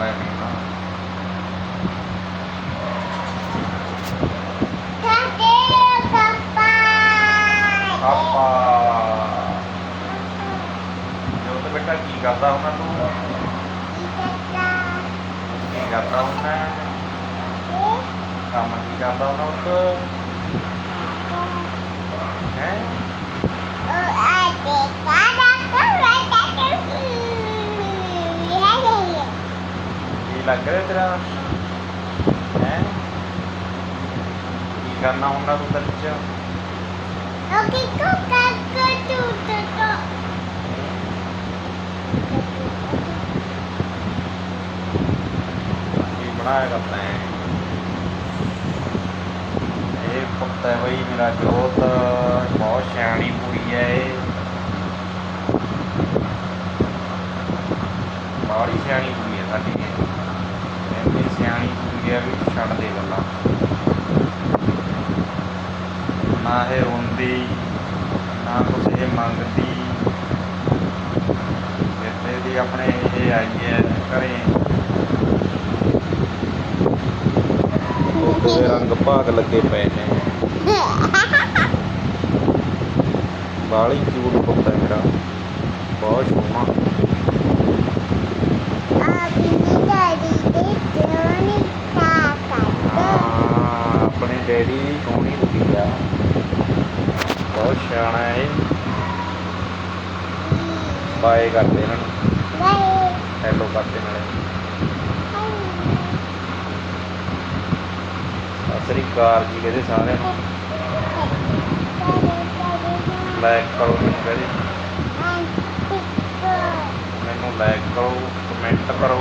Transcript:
lain kan tiga tahun lalu tiga tahun kan. lalu sama tiga tahun lalu ਲੱਗ ਰਿਹਾ ਤੇਰਾ? ਹੈ? ਕੀ ਕਰਨਾ ਹੁੰਦਾ ਤੂੰ ਦਿਲ ਚ? ਕੀ ਬਣਾਇਆ ਕਰਦਾ ਹੈ ਇਹ ਪੁੱਤ ਹੈ ਬਈ ਮੇਰਾ ਜੋਤ ਬਹੁਤ ਸਿਆਣੀ ਕੁੜੀ ਹੈ ਇਹ। ਬੜੀ ਸਿਆਣੀ ਕੁੜੀ ਹੈ ਸਾਡੀ ਇਹ ਇੰਨੀ ਸਿਆਣੀ ਕੁੜੀ ਹੈ ਵੀ ਛੱਡ ਦੇ ਗੱਲਾਂ। ਨਾ ਇਹ ਰੋਂਦੀ ਨਾ ਕੁਛ ਇਹ ਮੰਗਦੀ। ਜਿੱਥੇ ਦੀ ਆਪਣੇ ਇਹ ਆਈ ਹੈ ਘਰੇ। ਉਹਦੇ ਰੰਗ ਭਾਗ ਲੱਗੇ ਪਏ ਨੇ। ਬਾਲੀ ਕਿਊਟ ਹੈ ਮੇਰਾ। ਬਹੁਤ ਸੋਹਣਾ ਹਾਂ ਆਪਣੇ ਡੈਡੀ ਦੀ ਸੋਹਣੀ ਕੁੜੀ ਆ। ਬਹੁਤ ਸਿਆਣਾ ਹੈ ਬਾਏ ਕਰਦੇ ਇਹਨਾਂ ਨੂੰ। ਹੈਲੋ ਕਰਦੇ ਨਾਲੇ ਸਤਿ ਸ੍ਰੀ ਅਕਾਲ ਜੀ ਕਹਿੰਦੇ ਸਾਰਿਆਂ ਨੂੰ। ਲਾਈਕ ਕਰੋ ਮੈਨੂੰ ਕਹਿੰਦੇ। ਮੈਨੂੰ ਲਾਈਕ ਕਰੋ ਕਮੈਂਟ ਕਰੋ।